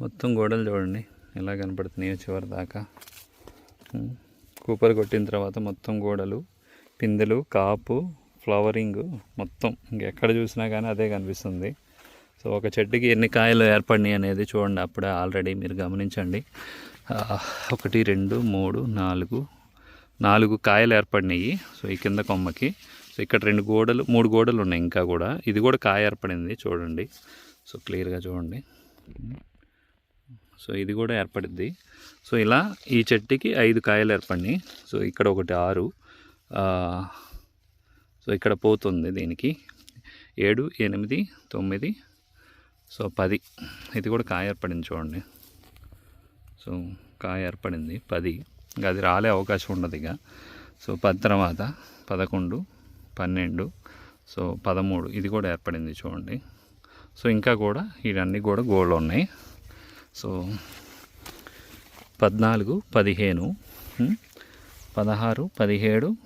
మొత్తం గోడలు చూడండి ఎలా కనపడుతున్నాయో చివరి దాకా. కూపర్ కొట్టిన తర్వాత మొత్తం గోడలు పిందెలు కాపు ఫ్లవరింగ్ మొత్తం. ఇంకెక్కడ చూసినా కానీ అదే కనిపిస్తుంది. సో ఒక చెట్టుకి ఎన్ని కాయలు ఏర్పడినాయి అనేది చూడండి అప్పుడే ఆల్రెడీ మీరు గమనించండి. ఒకటి రెండు మూడు నాలుగు నాలుగు కాయలు ఏర్పడినాయి. సో ఈ కింద కొమ్మకి. సో ఇక్కడ రెండు గోడలు మూడు గోడలు ఉన్నాయి ఇంకా కూడా. ఇది కూడా కాయ ఏర్పడింది చూడండి. సో క్లియర్గా చూడండి. సో ఇది కూడా ఏర్పడిద్ది. సో ఇలా ఈ చెట్టుకి ఐదు కాయలు ఏర్పడినాయి. సో ఇక్కడ ఒకటి ఆరు సో ఇక్కడ పోతుంది దీనికి. ఏడు ఎనిమిది తొమ్మిది సో పది. ఇది కూడా కాయ ఏర్పడింది చూడండి. సో కాయ ఏర్పడింది పది. ఇంకా అది రాలే అవకాశం ఉండదు ఇక. సో పది తర్వాత పదకొండు పన్నెండు సో పదమూడు. ఇది కూడా ఏర్పడింది చూడండి. సో ఇంకా కూడా ఇవన్నీ కూడా గోళ్ళు ఉన్నాయి. సో పద్నాలుగు పదిహేను పదహారు పదిహేడు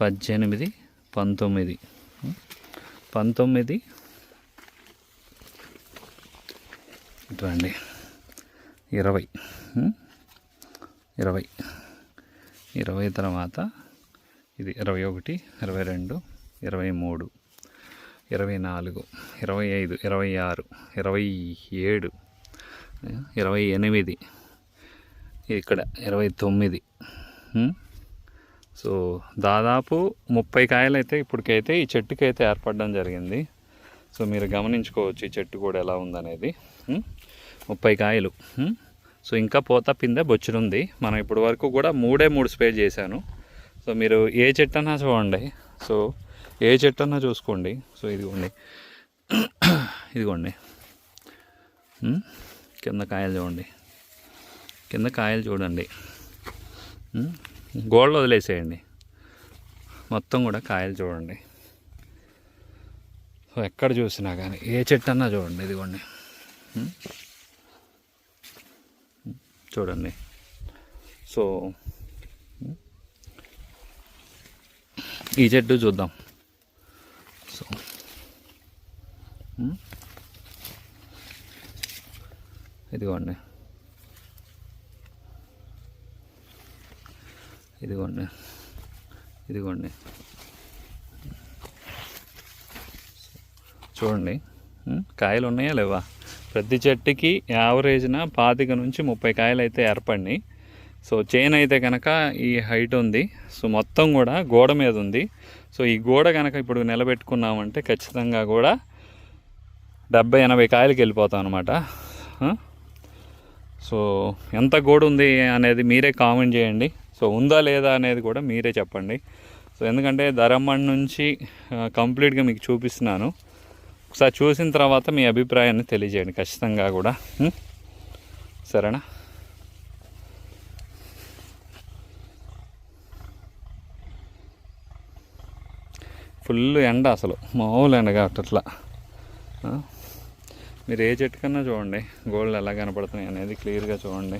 పద్దెనిమిది పంతొమ్మిది. పంతొమ్మిది. ఇటువంటి. ఇరవై. ఇరవై. ఇరవై తర్వాత ఇది ఇరవై ఒకటి ఇరవై రెండు ఇరవై మూడు ఇరవై నాలుగు ఇరవై ఐదు ఇరవై ఆరు ఇరవై ఏడు. ఇరవై ఎనిమిది. ఇక్కడ ఇరవై తొమ్మిది. సో దాదాపు ముప్పై కాయలు అయితే ఇప్పటికైతే ఈ చెట్టుకి అయితే ఏర్పడడం జరిగింది. సో మీరు గమనించుకోవచ్చు ఈ చెట్టు కూడా ఎలా ఉందనేది. ముప్పై కాయలు. సో ఇంకా పోత పిందె బొచ్చునుంది మనం ఇప్పటి వరకు కూడా మూడే మూడు స్ప్రే చేశాను. సో మీరు ఏ చెట్టు అన్నా చూడండి. సో ఏ చెట్టు అన్నా చూసుకోండి. సో ఇదిగోండి. ఇదిగోండి. కింద కాయలు చూడండి. కింద కాయలు చూడండి. గోళ్ళు గోడలు వదిలేసేయండి. మొత్తం కూడా కాయలు చూడండి. సో ఎక్కడ చూసినా కానీ ఏ చెట్టు అన్నా చూడండి ఇదిగోండి. చూడండి. సో ఈ చెట్టు చూద్దాం సో ఉం? ఇదిగోండి. ఇదిగోండి. ఇదిగోండి. చూడండి. కాయలు ఉన్నాయా లేవా? ప్రతి చెట్టుకి యావరేజ్న పాతిక నుంచి ముప్పై కాయలు అయితే ఏర్పడినాయి సో చైన్ అయితే కనుక ఈ హైట్ ఉంది. సో మొత్తం కూడా గోడ మీద ఉంది. సో ఈ గోడ కనుక ఇప్పుడు నిలబెట్టుకున్నామంటే ఖచ్చితంగా కూడా డెబ్బై ఎనభై కాయలకి వెళ్ళిపోతాం అనమాట సో ఎంత గోడ ఉంది అనేది మీరే కామెంట్ చేయండి. సో ఉందా లేదా అనేది కూడా మీరే చెప్పండి. సో ఎందుకంటే ధరమ్మడి నుంచి కంప్లీట్గా మీకు చూపిస్తున్నాను. ఒకసారి చూసిన తర్వాత మీ అభిప్రాయాన్ని తెలియజేయండి ఖచ్చితంగా కూడా. సరేనా? ఫుల్ ఎండ అసలు. మామూలు ఎండ కావట్లా అట్లా మీరు ఏ చెట్టు కన్నా చూడండి గోల్డ్ ఎలా కనపడుతున్నాయి అనేది క్లియర్గా చూడండి.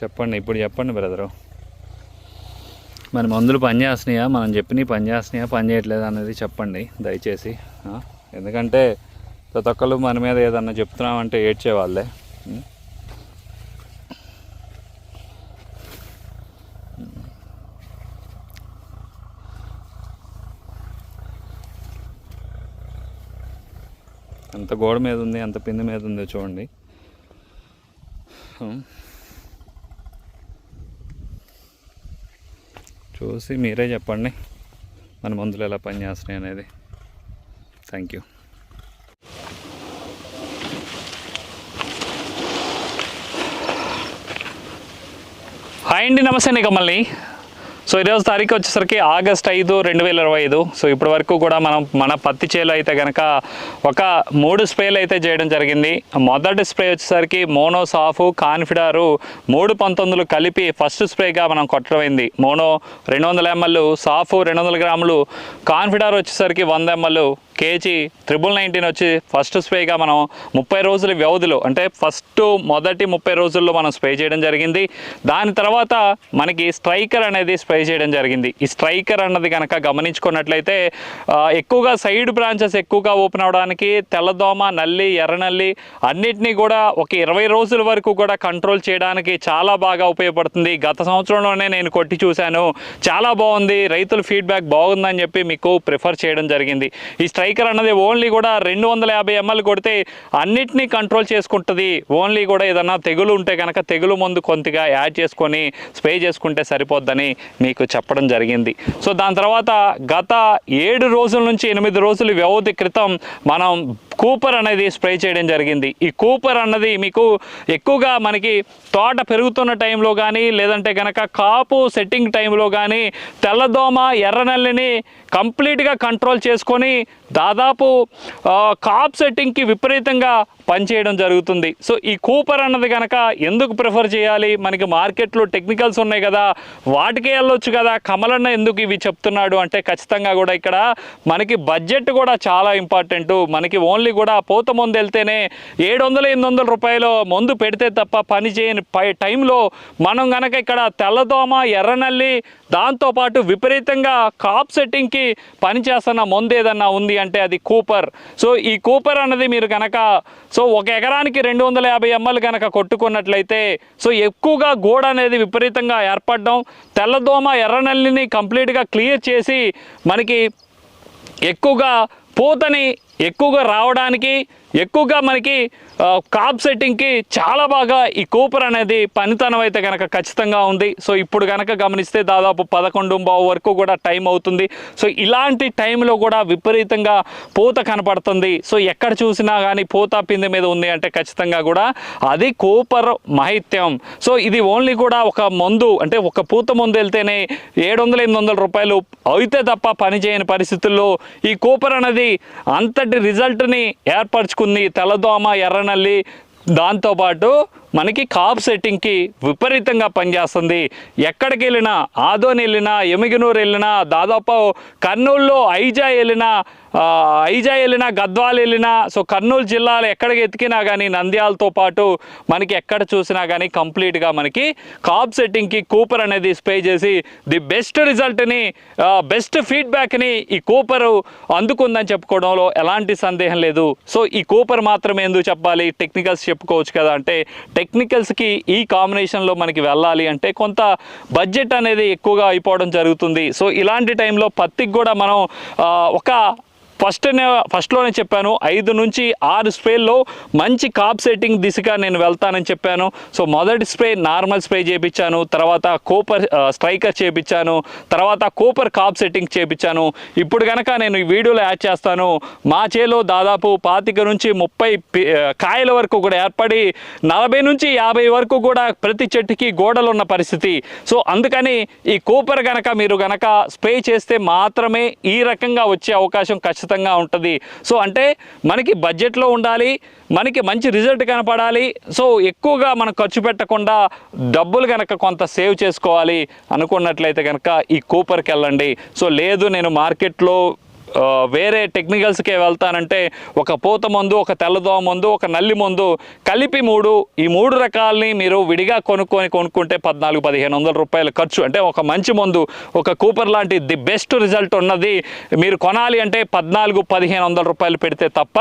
చెప్పండి ఇప్పుడు చెప్పండి బ్రదరు. మరి మందులు పనిచేస్తున్నాయా మనం చెప్పినవి పనిచేస్తున్నాయా పని చేయట్లేదు అనేది చెప్పండి దయచేసి. ఎందుకంటే ప్రతి ఒక్కళ్ళు మన మీద ఏదన్నా చెప్తున్నామంటే ఏడ్చే ఎంత గోడ మీద ఉంది ఎంత పిండి మీద ఉందో చూడండి. చూసి మీరే చెప్పండి మన మందులు ఎలా పనిచేస్తున్నాయి అనేది. థ్యాంక్ యూ హాయ్ అండి నమస్తే అండి కమ్మల్ని సో ఈరోజు తారీఖు వచ్చేసరికి ఆగస్ట్ ఐదు రెండు వేల ఇరవై ఐదు. సో ఇప్పటి వరకు కూడా మనం మన పత్తి చేలో అయితే కనుక ఒక మూడు స్ప్రేలు అయితే చేయడం జరిగింది. మొదటి స్ప్రే వచ్చేసరికి మోనో సాఫ్ కాన్ఫిడారు మూడు పంతొమ్మిదిలు కలిపి ఫస్ట్ స్ప్రేగా మనం కొట్టడమైంది మోనో రెండు వందల ఎంఎల్ సాఫ్ రెండు వందల గ్రాములు కాన్ఫిడార్ వచ్చేసరికి వంద ఎంఎల్ కేజీ త్రిబుల్ నైన్టీన్ వచ్చి ఫస్ట్ స్ప్రేగా మనం ముప్పై రోజుల వ్యవధిలో అంటే ఫస్ట్ మొదటి ముప్పై రోజుల్లో మనం స్ప్రే చేయడం జరిగింది. దాని తర్వాత మనకి స్ట్రైకర్ అనేది స్ప్రే చేయడం జరిగింది. ఈ స్ట్రైకర్ అన్నది కనుక గమనించుకున్నట్లయితే ఎక్కువగా సైడ్ బ్రాంచెస్ ఎక్కువగా ఓపెన్ అవడానికి తెల్లదోమ నల్లి ఎర్రనల్లి అన్నిటినీ కూడా ఒక ఇరవై రోజుల వరకు కూడా కంట్రోల్ చేయడానికి చాలా బాగా ఉపయోగపడుతుంది. గత సంవత్సరంలోనే నేను కొట్టి చూశాను. చాలా బాగుంది. రైతుల ఫీడ్బ్యాక్ బాగుందని చెప్పి మీకు ప్రిఫర్ చేయడం జరిగింది. ఈ స్ట్రైకర్ అన్నది ఓన్లీ కూడా రెండు వందల యాభై ఎంఎల్ కొడితే అన్నిటినీ కంట్రోల్ చేసుకుంటుంది. ఓన్లీ కూడా ఏదన్నా తెగులు ఉంటే కనుక తెగులు మందు కొంతగా యాడ్ చేసుకొని స్ప్రే చేసుకుంటే సరిపోద్దని మీకు చెప్పడం జరిగింది. సో దాని తర్వాత గత ఏడు రోజుల నుంచి ఎనిమిది రోజుల వ్యవధి క్రితం మనం కూపర్ అనేది స్ప్రే చేయడం జరిగింది. ఈ కూపర్ అన్నది మీకు ఎక్కువగా మనకి తోట పెరుగుతున్న టైంలో కానీ లేదంటే కనుక కాపు సెట్టింగ్ టైంలో కానీ తెల్లదోమ ఎర్రనల్లిని కంప్లీట్గా కంట్రోల్ చేసుకొని దాదాపు కాప్ సెట్టింగ్కి విపరీతంగా పనిచేయడం జరుగుతుంది. సో ఈ కూపర్ అన్నది కనుక ఎందుకు ప్రిఫర్ చేయాలి? మనకి మార్కెట్లో టెక్నికల్స్ ఉన్నాయి కదా. వాటికే వెళ్ళొచ్చు కదా. కమలన్న ఎందుకు ఇవి చెప్తున్నాడు అంటే ఖచ్చితంగా కూడా ఇక్కడ మనకి బడ్జెట్ కూడా చాలా ఇంపార్టెంట్. మనకి ఓన్లీ కూడా పోత మందు వెళ్తేనే ఏడు వందల ఎనిమిది వందల రూపాయలు మందు పెడితే తప్ప పని చేయని పై టైంలో మనం కనుక ఇక్కడ తెల్లదోమ ఎర్రనల్లి దాంతోపాటు విపరీతంగా కాప్ సెట్టింగ్కి పనిచేస్తున్న మందు ఏదన్నా ఉంది అంటే అది కూపర్ సో ఈ కూపర్ అన్నది మీరు కనుక సో ఒక ఎకరానికి రెండు వందల యాభై ఎంఎల్ కనుక కొట్టుకున్నట్లయితే సో ఎక్కువగా గోడ అనేది విపరీతంగా ఏర్పడడం తెల్లదోమ ఎర్రనల్లిని కంప్లీట్గా క్లియర్ చేసి మనకి ఎక్కువగా పూతని ఎక్కువగా రావడానికి ఎక్కువగా మనకి కాప్ సెట్టింగ్కి చాలా బాగా ఈ కూపర్ అనేది పనితనం అయితే కనుక ఖచ్చితంగా ఉంది. సో ఇప్పుడు కనుక గమనిస్తే దాదాపు పదకొండు బావు వరకు కూడా టైం అవుతుంది. సో ఇలాంటి టైంలో కూడా విపరీతంగా పూత కనపడుతుంది. సో ఎక్కడ చూసినా కానీ పూత పిందె మీద ఉంది అంటే ఖచ్చితంగా కూడా అది కూపర్ మహిత్యం. సో ఇది ఓన్లీ కూడా ఒక మందు అంటే ఒక పూత మందు వెళ్తేనే ఏడు వందల ఎనిమిది వందల రూపాయలు అయితే తప్ప పనిచేయని పరిస్థితుల్లో ఈ కూపర్ అనేది అంతటి రిజల్ట్ని ఏర్పరచుకుంది తెల్లదోమ ఎర్రనల్లి. దాంతోపాటు మనకి కాప్ సెట్టింగ్కి విపరీతంగా పనిచేస్తుంది. ఎక్కడికి వెళ్ళినా ఆదోని వెళ్ళినా ఎమిగినూరు వెళ్ళినా దాదాపు కర్నూలులో ఐజా వెళ్ళినా ఐజా వెళ్ళినా గద్వాల్ వెళ్ళినా సో కర్నూలు జిల్లాలో ఎక్కడికి ఎతికినా కానీ నంద్యాలతో పాటు మనకి ఎక్కడ చూసినా కానీ కంప్లీట్గా మనకి కాప్ సెట్టింగ్కి కూపర్ అనేది స్ప్రే చేసి ది బెస్ట్ రిజల్ట్ని బెస్ట్ ఫీడ్బ్యాక్ని ఈ కూపరు అందుకుందని చెప్పుకోవడంలో ఎలాంటి సందేహం లేదు. సో ఈ కూపర్ మాత్రమే ఎందుకు చెప్పాలి? టెక్నికల్స్ చెప్పుకోవచ్చు కదా అంటే టెక్నికల్స్కి ఈ కాంబినేషన్లో మనకి వెళ్ళాలి అంటే కొంత బడ్జెట్ అనేది ఎక్కువగా అయిపోవడం జరుగుతుంది. సో ఇలాంటి టైంలో పత్తికి కూడా మనం ఒక ఫస్ట్ ఫస్ట్లోనే చెప్పాను. ఐదు నుంచి ఆరు స్ప్రేల్లో మంచి కాప్ సెట్టింగ్ దిశగా నేను వెళ్తానని చెప్పాను. సో మొదటి స్ప్రే నార్మల్ స్ప్రే చేయించాను తర్వాత కోపర్ స్ట్రైకర్ చేయించాను తర్వాత కోపర్ కాప్ సెట్టింగ్ చేయించాను ఇప్పుడు కనుక నేను ఈ వీడియోలో యాడ్ చేస్తాను. మా చేలో దాదాపు పాతిక నుంచి ముప్పై కాయల వరకు కూడా ఏర్పడి నలభై నుంచి యాభై వరకు కూడా ప్రతి చెట్టుకి గోడలు ఉన్న పరిస్థితి. సో అందుకని ఈ కూపర్ కనుక మీరు కనుక స్ప్రే చేస్తే మాత్రమే ఈ రకంగా వచ్చే అవకాశం ఖచ్చితంగా ఉంటుంది. సో అంటే మనకి బడ్జెట్లో ఉండాలి మనకి మంచి రిజల్ట్ కనపడాలి సో ఎక్కువగా మనం ఖర్చు పెట్టకుండా డబ్బులు కనుక కొంత సేవ్ చేసుకోవాలి అనుకున్నట్లయితే కనుక ఈ కూపర్కి వెళ్ళండి. సో లేదు నేను మార్కెట్లో వేరే టెక్నికల్స్కే వెళ్తానంటే ఒక పూత మందు ఒక తెల్లదోమ మందు ఒక నల్లి మందు కలిపి మూడు. ఈ మూడు రకాలని మీరు విడిగా కొనుక్కొని కొనుక్కుంటే పద్నాలుగు పదిహేను వందల రూపాయల ఖర్చు. అంటే ఒక మంచి మందు ఒక కూపర్ లాంటి ది బెస్ట్ రిజల్ట్ ఉన్నది మీరు కొనాలి అంటే పద్నాలుగు పదిహేను వందల రూపాయలు పెడితే తప్ప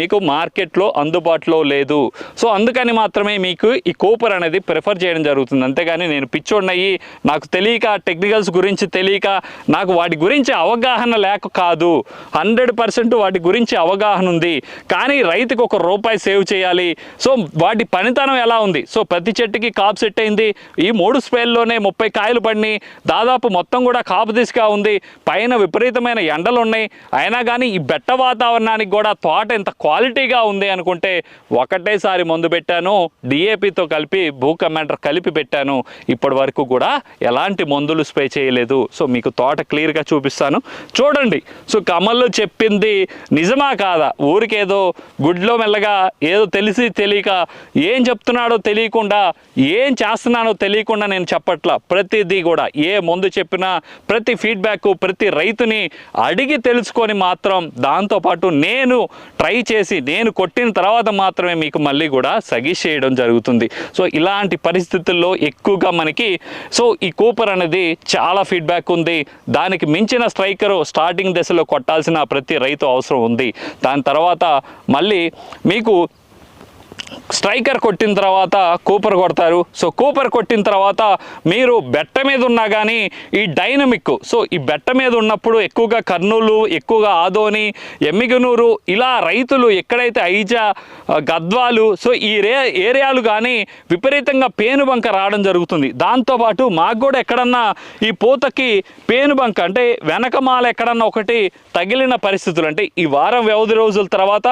మీకు మార్కెట్లో అందుబాటులో లేదు. సో అందుకని మాత్రమే మీకు ఈ కూపర్ అనేది ప్రిఫర్ చేయడం జరుగుతుంది. అంతేగాని నేను పిచ్చోడినయ్యి నాకు తెలియక టెక్నికల్స్ గురించి తెలియక నాకు వాటి గురించి అవగాహన లేక కాదు. హండ్రెడ్ పర్సెంట్ వాటి గురించి అవగాహన ఉంది. కానీ రైతుకు ఒక రూపాయి సేవ్ చేయాలి. సో వాటి పనితనం ఎలా ఉంది? సో ప్రతి చెట్టుకి కాపు సెట్ అయింది. ఈ మూడు స్ప్రేల్లోనే ముప్పై కాయలు పడినాయి. దాదాపు మొత్తం కూడా కాపు దిశగా ఉంది. పైన విపరీతమైన ఎండలు ఉన్నాయి అయినా కానీ ఈ బెట్ట వాతావరణానికి కూడా తోట ఎంత క్వాలిటీగా ఉంది అనుకుంటే ఒకటేసారి మందు పెట్టాను. డిఏపితో కలిపి భూ కమాండర్ కలిపి పెట్టాను. ఇప్పటి వరకు కూడా ఎలాంటి మందులు స్ప్రే చేయలేదు. సో మీకు తోట క్లియర్గా చూపిస్తాను. చూడండి. సో కమల్ చెప్పింది నిజమా కాదా? ఊరికేదో గుడ్లో మెల్లగా ఏదో తెలిసి తెలియక ఏం చెప్తున్నాడో తెలియకుండా ఏం చేస్తున్నానో తెలియకుండా నేను చెప్పట్లా. ప్రతిదీ కూడా ఏ ముందు చెప్పినా ప్రతి ఫీడ్బ్యాక్ ప్రతి రైతుని అడిగి తెలుసుకొని మాత్రం దాంతోపాటు నేను ట్రై చేసి నేను కొట్టిన తర్వాత మాత్రమే మీకు మళ్ళీ కూడా సజెస్ట్ చేయడం జరుగుతుంది. సో ఇలాంటి పరిస్థితుల్లో ఎక్కువగా మనకి సో ఈ కూపర్ అనేది చాలా ఫీడ్బ్యాక్ ఉంది. దానికి మించిన స్ట్రైకరు స్టార్టింగ్ దశలో కొట్టాల్సిన ప్రతి రైతు అవసరం ఉంది. దాని తర్వాత మళ్ళీ మీకు స్ట్రైకర్ కొట్టిన తర్వాత కూపర్ కొడతారు. సో కూపర్ కొట్టిన తర్వాత మీరు బెట్ట మీద ఉన్నా కానీ ఈ డైనమిక్ సో ఈ బెట్ట మీద ఉన్నప్పుడు ఎక్కువగా కర్నూలు ఎక్కువగా ఆదోని ఎమ్మిగనూరు ఇలా రైతులు ఎక్కడైతే ఐజా గద్వాలు సో ఈ రే ఏరియాలు కానీ విపరీతంగా పేనుబంక రావడం జరుగుతుంది. దాంతోపాటు మాకు కూడా ఎక్కడన్నా ఈ పూతకి పేనుబంక అంటే వెనకమాల ఎక్కడన్నా ఒకటి తగిలిన పరిస్థితులు అంటే ఈ వారం వ్యవధి రోజుల తర్వాత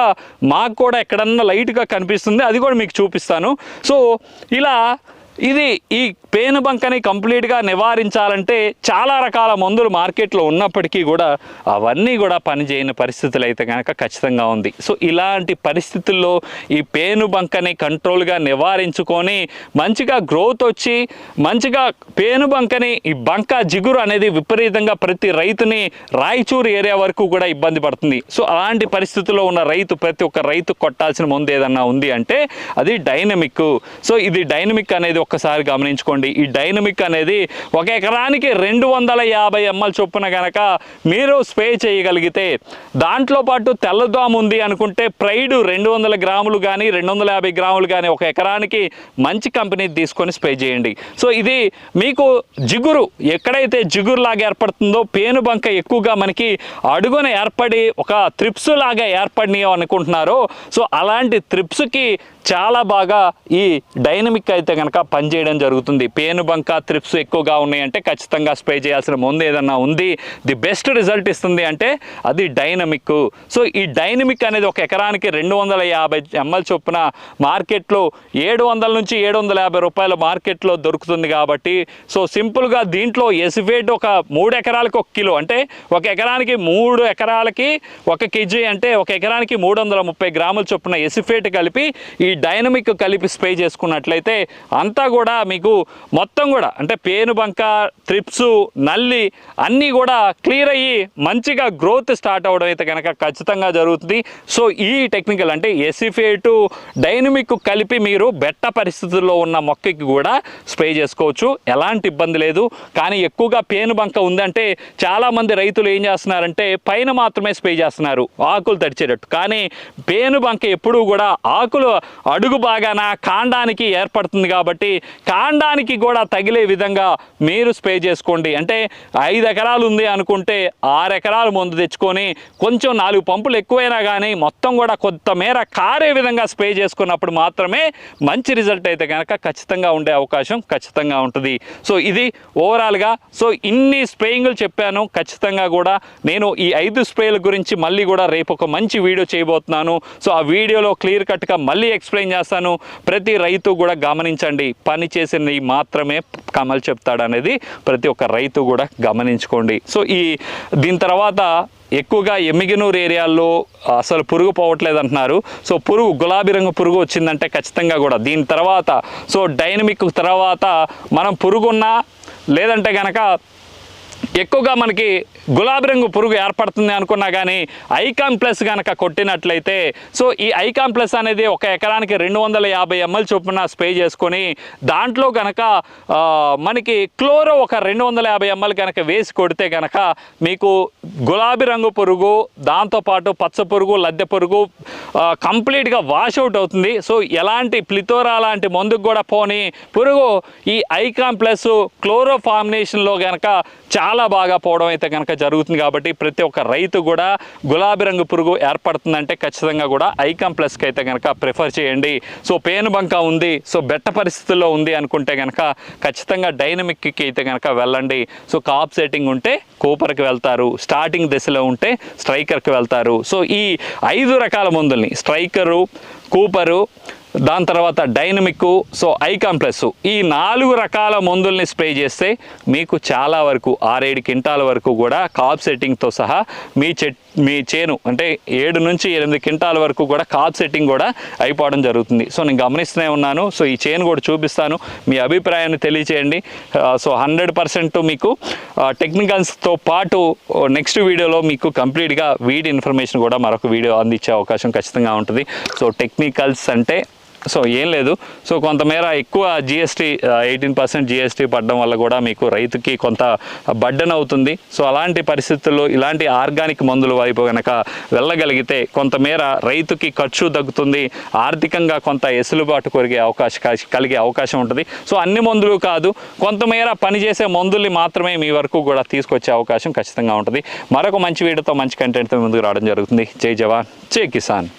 మాకు కూడా ఎక్కడన్నా లైట్గా కనిపిస్తుంది. అది కూడా మీకు చూపిస్తాను. సో ఇలా ఇది ఈ పేను బంకని కంప్లీట్గా నివారించాలంటే చాలా రకాల మందులు మార్కెట్లో ఉన్నప్పటికీ కూడా అవన్నీ కూడా పనిచేయని పరిస్థితులు అయితే కనుక ఖచ్చితంగా ఉంది. సో ఇలాంటి పరిస్థితుల్లో ఈ పేను బంకని కంట్రోల్గా నివారించుకొని మంచిగా గ్రోత్ వచ్చి మంచిగా పేను బంకని ఈ బంక జిగురు అనేది విపరీతంగా ప్రతి రైతుని రాయచూరు ఏరియా వరకు కూడా ఇబ్బంది పడుతుంది. సో అలాంటి పరిస్థితుల్లో ఉన్న రైతు ప్రతి ఒక్క రైతు కొట్టాల్సిన మందు ఏదన్నా ఉంది అంటే అది డైనమిక్. సో ఇది డైనమిక్ అనేది ఒక్కసారి గమనించుకోండి. ఈ డైనమిక్ అనేది ఒక ఎకరానికి రెండు వందల యాభై ఎంఎల్ చొప్పున కనుక మీరు స్ప్రే చేయగలిగితే దాంట్లో పాటు తెల్లదోమ ఉంది అనుకుంటే ప్రైడ్ రెండు వందల గ్రాములు కానీ రెండు వందల యాభై గ్రాములు కానీ ఒక ఎకరానికి మంచి కంపెనీ తీసుకొని స్ప్రే చేయండి. సో ఇది మీకు జిగురు ఎక్కడైతే జిగురు లాగా ఏర్పడుతుందో పేను బంక ఎక్కువగా మనకి అడుగున ఏర్పడి ఒక త్రిప్స్ లాగా ఏర్పడినాయో అనుకుంటున్నారో సో అలాంటి త్రిప్స్కి చాలా బాగా ఈ డైనమిక్ అయితే కనుక పనిచేయడం జరుగుతుంది. పేను బంక త్రిప్స్ ఎక్కువగా ఉన్నాయంటే ఖచ్చితంగా స్ప్రే చేయాల్సిన ముందు ఏదన్నా ఉంది. ది బెస్ట్ రిజల్ట్ ఇస్తుంది అంటే అది డైనమిక్. సో ఈ డైనమిక్ అనేది ఒక ఎకరానికి రెండు వందల యాభై ఎంఎల్ చొప్పున మార్కెట్లో ఏడు వందల నుంచి ఏడు వందల యాభై రూపాయల మార్కెట్లో దొరుకుతుంది కాబట్టి సో సింపుల్గా దీంట్లో ఎసిఫేట్ ఒక మూడు ఎకరాలకు ఒక కిలో అంటే ఒక ఎకరానికి మూడు ఎకరాలకి ఒక కేజీ అంటే ఒక ఎకరానికి మూడు వందల ముప్పై గ్రాముల చొప్పున ఎసిఫేట్ కలిపి ఈ డైనమిక్ కలిపి స్ప్రే చేసుకున్నట్లయితే అంతా కూడా మీకు మొత్తం కూడా అంటే పేను బంక త్రిప్స్ నల్లి అన్నీ కూడా క్లియర్ అయ్యి మంచిగా గ్రోత్ స్టార్ట్ అవ్వడం అయితే కనుక ఖచ్చితంగా జరుగుతుంది. సో ఈ టెక్నికల్ అంటే ఎసిఫేటు డైనమిక్ కలిపి మీరు బెట్ట పరిస్థితుల్లో ఉన్న మొక్కకి కూడా స్ప్రే చేసుకోవచ్చు. ఎలాంటి ఇబ్బంది లేదు. కానీ ఎక్కువగా పేను బంక ఉందంటే చాలామంది రైతులు ఏం చేస్తున్నారంటే పైన మాత్రమే స్ప్రే చేస్తున్నారు. ఆకులు తడిచేటట్టు. కానీ పేను బంక ఎప్పుడూ కూడా ఆకులు అడుగు బాగాన కాండానికి ఏర్పడుతుంది కాబట్టి కాండానికి కూడా తగిలే విధంగా మీరు స్ప్రే చేసుకోండి. అంటే ఐదు ఎకరాలు ఉంది అనుకుంటే ఆరు ఎకరాలు మందు తెచ్చుకొని కొంచెం నాలుగు పంపులు ఎక్కువైనా కానీ మొత్తం కూడా కొంత మేర కారే విధంగా స్ప్రే చేసుకున్నప్పుడు మాత్రమే మంచి రిజల్ట్ అయితే కనుక ఖచ్చితంగా ఉండే అవకాశం ఖచ్చితంగా ఉంటుంది. సో ఇది ఓవరాల్గా సో ఇన్ని స్ప్రేయింగ్లు చెప్పాను. ఖచ్చితంగా కూడా నేను ఈ ఐదు స్ప్రేల గురించి మళ్ళీ కూడా రేపు ఒక మంచి వీడియో చేయబోతున్నాను. సో ఆ వీడియోలో క్లియర్ కట్గా మళ్ళీ ఎక్స్ప్లెయిన్ చేస్తాను. ప్రతి రైతు కూడా గమనించండి. పని చేసినవి మాత్రమే కమల్ చెప్తాడు అనేది ప్రతి ఒక్క రైతు కూడా గమనించుకోండి. సో ఈ దీని తర్వాత ఎక్కువగా ఎమ్మిగినూరు ఏరియాల్లో అసలు పురుగు పోవట్లేదు అంటున్నారు సో పురుగు గులాబీ రంగు పురుగు వచ్చిందంటే ఖచ్చితంగా కూడా దీని తర్వాత సో డైనమిక్ తర్వాత మనం పురుగున్నా లేదంటే కనుక ఎక్కువగా మనకి గులాబీ రంగు పురుగు ఏర్పడుతుంది అనుకున్నా కానీ ఐకాన్ ప్లస్ కనుక కొట్టినట్లయితే సో ఈ ఐకాన్ ప్లస్ అనేది ఒక ఎకరానికి రెండు వందల యాభై ఎంఎల్ చొప్పున స్ప్రే చేసుకొని దాంట్లో కనుక మనకి క్లోరో ఒక రెండు వందల యాభై ఎంఎల్ కనుక వేసి కొడితే కనుక మీకు గులాబీ రంగు పురుగు దాంతోపాటు పచ్చ పురుగు లద్దె పురుగు కంప్లీట్గా వాష్ అవుట్ అవుతుంది. సో ఎలాంటి ప్లితోరా లాంటి మందుకు కూడా పోని పురుగు ఈ ఐకాన్ ప్లస్ క్లోరో ఫార్మినేషన్లో కనుక చాలా చాలా బాగా పోవడం అయితే కనుక జరుగుతుంది కాబట్టి ప్రతి ఒక్క రైతు కూడా గులాబీ రంగు పురుగు ఏర్పడుతుందంటే ఖచ్చితంగా కూడా ఐకాన్ ప్లస్కి అయితే కనుక ప్రిఫర్ చేయండి. సో పేను బంక ఉంది సో బెట్ట పరిస్థితుల్లో ఉంది అనుకుంటే కనుక ఖచ్చితంగా డైనమిక్కి అయితే కనుక వెళ్ళండి. సో కాప్ సెట్టింగ్ ఉంటే కూపర్కి వెళ్తారు స్టార్టింగ్ దశలో ఉంటే స్ట్రైకర్కి వెళ్తారు. సో ఈ ఐదు రకాల మందుల్ని స్ట్రైకరు కూపరు దాని తర్వాత డైనమిక్ సో ఐ ప్లస్ ఈ నాలుగు రకాల మందుల్ని స్ప్రే చేస్తే మీకు చాలా వరకు ఆరేడు కింటాల వరకు కూడా కాప్ సెట్టింగ్తో సహా మీ చెట్ మీ చేను అంటే ఏడు నుంచి ఎనిమిది క్వింటాల వరకు కూడా కాప్ సెట్టింగ్ కూడా అయిపోవడం జరుగుతుంది. సో నేను గమనిస్తూనే ఉన్నాను. సో ఈ చేను కూడా చూపిస్తాను. మీ అభిప్రాయాన్ని తెలియచేయండి. సో హండ్రెడ్ పర్సెంట్ మీకు టెక్నికల్స్తో పాటు నెక్స్ట్ వీడియోలో మీకు కంప్లీట్గా వీడి ఇన్ఫర్మేషన్ కూడా మరొక వీడియో అందించే అవకాశం ఖచ్చితంగా ఉంటుంది. సో టెక్నికల్స్ అంటే సో ఏం లేదు. సో కొంతమేర ఎక్కువ జిఎస్టీ ఎయిటీన్ పర్సెంట్ జిఎస్టీ పడడం వల్ల కూడా మీకు రైతుకి కొంత బడ్డన్ అవుతుంది. సో అలాంటి పరిస్థితుల్లో ఇలాంటి ఆర్గానిక్ మందుల వైపు కనుక వెళ్ళగలిగితే కొంతమేర రైతుకి ఖర్చు తగ్గుతుంది. ఆర్థికంగా కొంత ఎసులుబాటు కొరిగే అవకాశం కలిగే అవకాశం ఉంటుంది. సో అన్ని మందులు కాదు కొంతమేర పనిచేసే మందుల్ని మాత్రమే మీ వరకు కూడా తీసుకొచ్చే అవకాశం ఖచ్చితంగా ఉంటుంది. మరొక మంచి వీడియోతో మంచి కంటెంట్తో ముందుకు రావడం జరుగుతుంది. జై జవాన్ జై కిసాన్.